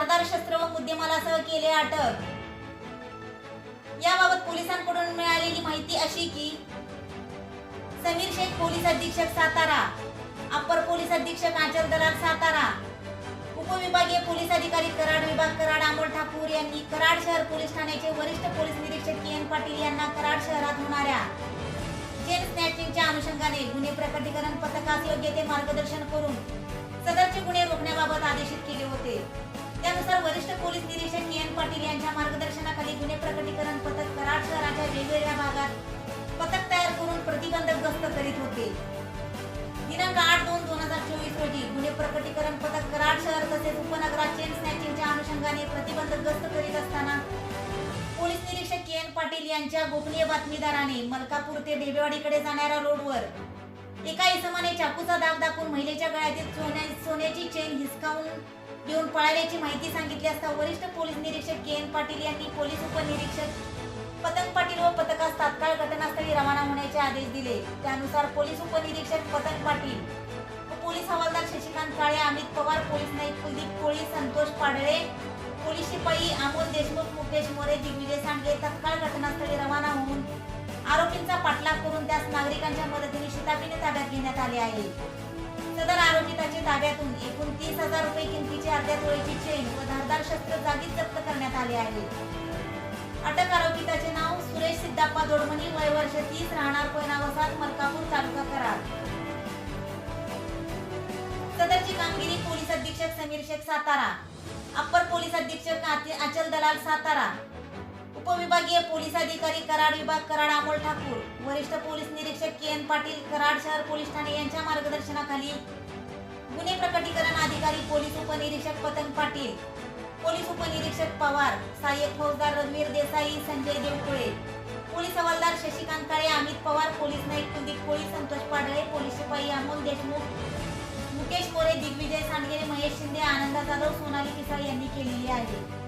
धारदार शस्त्र व मुद्देमालासह केले अटक. याबाबत पोलिसांकडून मिळालेली माहिती अशी की समीर शेख पोलीस अधीक्षक सातारा अप्पर पोलीस अधीक्षक आंचल दलाल सातारा उपविभागीय पोलीस अधिकारी कराड विभाग कराड अमोल ठाकूर यांनी कराड शहर पोलीस ठाण्याचे वरिष्ठ पोलीस निरीक्षक के एन पाटील यांना कराड शहरात होणाऱ्या चेन स्नॅचिंगच्या अनुषंगाने गुन्हे प्रकटीकरण पथकास योग्य ते मार्गदर्शन करून सदरचे गुन्हे रोखण्याबाबत पाटील यांच्या गोपनीय बातमीदाराने मलकापूर ते ढेबेवाडीकडे जाणाऱ्या रोडवर एका इसमाने चाकूचा दाग दाखवून महिलेच्या गळ्यातील सोन्या सोन्याची चेन हिसकावून घेऊन पळाल्याची माहिती सांगितली असता वरिष्ठ पोलीस निरीक्षक के एन पाटील यांनी पोलीस उपनिरीक्षक पतंग पाटील व पथकास तात्काळ घटनास्थळी रवाना होण्याचे आदेश दिले. त्यानुसार पोलीस उपनिरीक्षक पतंग पाटील व पोलीस हवालदार शशिकांत काळे अमित पवार पोलीस नाईक कुलदीप कोळी संतोष पाडळे पोलीस शिपाई अमोल देशमुख मुकेश मोरे दिग्विजय सांडगे तत्काळ घटनास्थळी रवाना होऊन आरोपींचा पाठलाग करून त्यास नागरिकांच्या मदतीने शिताबीने ताब्यात घेण्यात आले आहे. सदर आरोपिताचे ताब्यातून एकूण तीस हजार रुपये किमतीची अर्ध्या तोळीची चेन व धारदार शस्त्र जागीच जप्त करण्यात आले आहे. अटक आरोपिताचे नाव सुरेश सिद्धाप्पा दोडमणी वय वर्ष तीस राहणार कोयना वसाहत मलकापूर तालुका कराड. सदरची कामगिरी पोलीस अधीक्षक समीर शेख सातारा अप्पर पोलीस अधीक्षक अचल दलाल सातारा उपविभागीय पोलीस अधिकारी कराड विभाग कराड अमोल ठाकूर वरिष्ठ पोलीस निरीक्षक के एन पाटील कराड शहर पोलीस ठाणे यांच्या मार्गदर्शनाखाली गुन्हे प्रकटीकरण अधिकारी पोलीस उपनिरीक्षक पतंग पाटील पोलीस उपनिरीक्षक पवार सहाय्यक फौजदार रणवीर देसाई संजय देवकुळे पोलीस हवालदार शशिकांत काळे अमित पवार पोलीस नाईक कुलदीप कोळी संतोष पाडळे पोलीस शिपाई अमोल देशमुख मुकेश कोरे दिग्विजय सांडगेरे महेश शिंदे आनंदा जाधव सोनाली पिसाळ यांनी केलेली आहे.